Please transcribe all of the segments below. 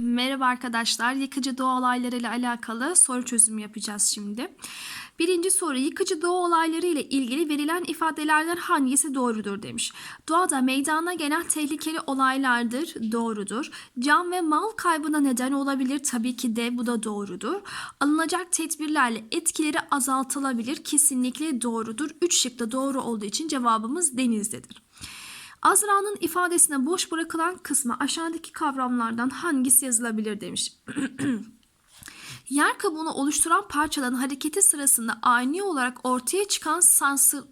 Merhaba arkadaşlar. Yıkıcı doğa olayları ile alakalı soru çözümü yapacağız şimdi. Birinci soru yıkıcı doğa olayları ile ilgili verilen ifadelerden hangisi doğrudur demiş. Doğada meydana gelen tehlikeli olaylardır. Doğrudur. Can ve mal kaybına neden olabilir. Tabii ki de bu da doğrudur. Alınacak tedbirlerle etkileri azaltılabilir. Kesinlikle doğrudur. Üç şık da doğru olduğu için cevabımız denizdedir. Azra'nın ifadesine boş bırakılan kısmı aşağıdaki kavramlardan hangisi yazılabilir demiş. Yer kabuğunu oluşturan parçaların hareketi sırasında ani olarak ortaya çıkan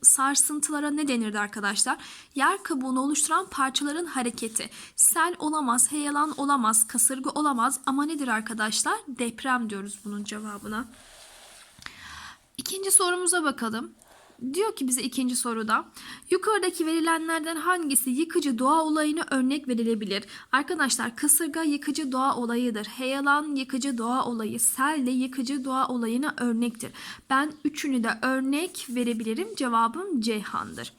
sarsıntılara ne denirdi arkadaşlar? Yer kabuğunu oluşturan parçaların hareketi. Sel olamaz, heyelan olamaz, kasırga olamaz ama nedir arkadaşlar? Deprem diyoruz bunun cevabına. İkinci sorumuza bakalım. Diyor ki bize ikinci soruda yukarıdaki verilenlerden hangisi yıkıcı doğa olayına örnek verilebilir? Arkadaşlar kasırga yıkıcı doğa olayıdır. Heyelan yıkıcı doğa olayı, sel de yıkıcı doğa olayına örnektir. Ben üçünü de örnek verebilirim. Cevabım Ceyhan'dır.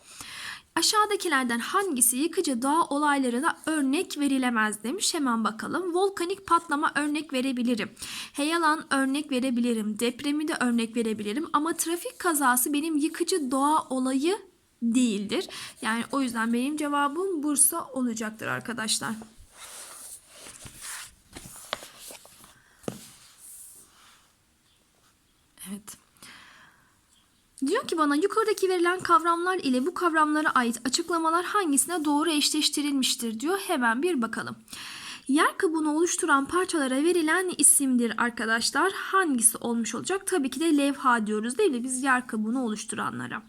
Aşağıdakilerden hangisi yıkıcı doğa olaylarına örnek verilemez demiş. Hemen bakalım. Volkanik patlama örnek verebilirim. Heyelan örnek verebilirim. Depremi de örnek verebilirim. Ama trafik kazası benim yıkıcı doğa olayı değildir. Yani o yüzden benim cevabım Bursa olacaktır arkadaşlar. Evet. Diyor ki bana yukarıdaki verilen kavramlar ile bu kavramlara ait açıklamalar hangisine doğru eşleştirilmiştir diyor. Hemen bir bakalım. Yer kabuğunu oluşturan parçalara verilen isimdir arkadaşlar. Hangisi olmuş olacak? Tabii ki de levha diyoruz değil mi? Biz yer kabuğunu oluşturanlara.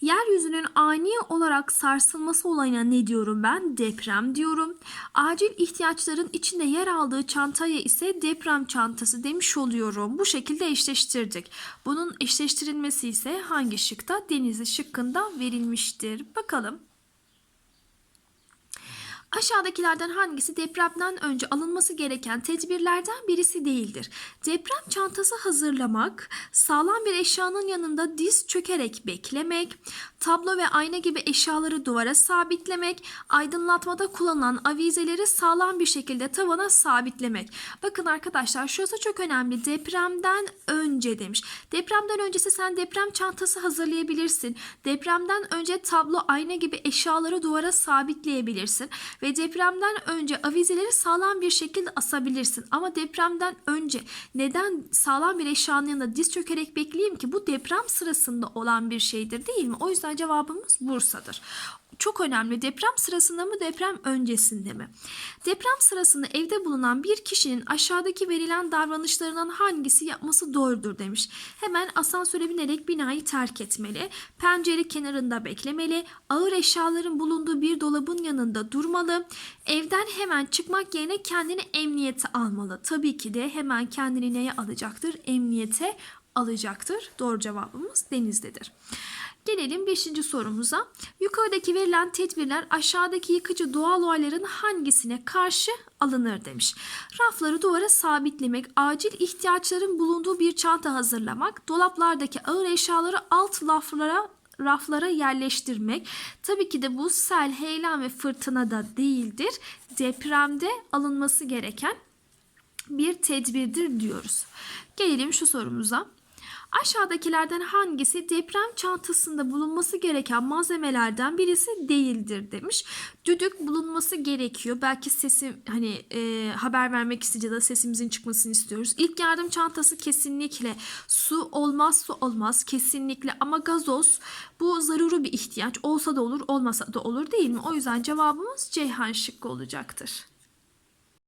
Yeryüzünün ani olarak sarsılması olayına ne diyorum ben? Deprem diyorum. Acil ihtiyaçların içinde yer aldığı çantaya ise deprem çantası demiş oluyorum. Bu şekilde eşleştirdik. Bunun eşleştirilmesi ise hangi şıkta? Denizli şıkkında verilmiştir. Bakalım. Aşağıdakilerden hangisi depremden önce alınması gereken tedbirlerden birisi değildir? Deprem çantası hazırlamak, sağlam bir eşyanın yanında diz çökerek beklemek, tablo ve ayna gibi eşyaları duvara sabitlemek, aydınlatmada kullanılan avizeleri sağlam bir şekilde tavana sabitlemek. Bakın arkadaşlar şurası çok önemli. Depremden önce demiş. Depremden öncesi sen deprem çantası hazırlayabilirsin. Depremden önce tablo, ayna gibi eşyaları duvara sabitleyebilirsin ve depremden önce avizeleri sağlam bir şekilde asabilirsin. Ama depremden önce neden sağlam bir eşyanın yanında diz çökerek bekleyeyim ki bu deprem sırasında olan bir şeydir değil mi? O cevabımız Bursa'dır. Çok önemli. Deprem sırasında mı deprem öncesinde mi? Deprem sırasında evde bulunan bir kişinin aşağıdaki verilen davranışlarından hangisi yapması doğrudur demiş. Hemen asansöre binerek binayı terk etmeli. Pencere kenarında beklemeli. Ağır eşyaların bulunduğu bir dolabın yanında durmalı. Evden hemen çıkmak yerine kendini emniyete almalı. Tabii ki de hemen kendini neye alacaktır? Emniyete alacaktır. Doğru cevabımız denizdedir. Gelelim 5. sorumuza. Yukarıdaki verilen tedbirler aşağıdaki yıkıcı doğal olayların hangisine karşı alınır demiş. Rafları duvara sabitlemek, acil ihtiyaçların bulunduğu bir çanta hazırlamak, dolaplardaki ağır eşyaları alt raflara raflara yerleştirmek. Tabii ki de bu sel, heyelan ve fırtına da değildir. Depremde alınması gereken bir tedbirdir diyoruz. Gelelim şu sorumuza. Aşağıdakilerden hangisi deprem çantasında bulunması gereken malzemelerden birisi değildir demiş. Düdük bulunması gerekiyor. Belki sesi hani e, haber vermek isteyeceğiz da sesimizin çıkmasını istiyoruz. İlk yardım çantası kesinlikle su olmaz su olmaz kesinlikle ama gazoz bu zaruri bir ihtiyaç. Olsa da olur olmasa da olur değil mi? O yüzden cevabımız Ceyhan şıkkı olacaktır.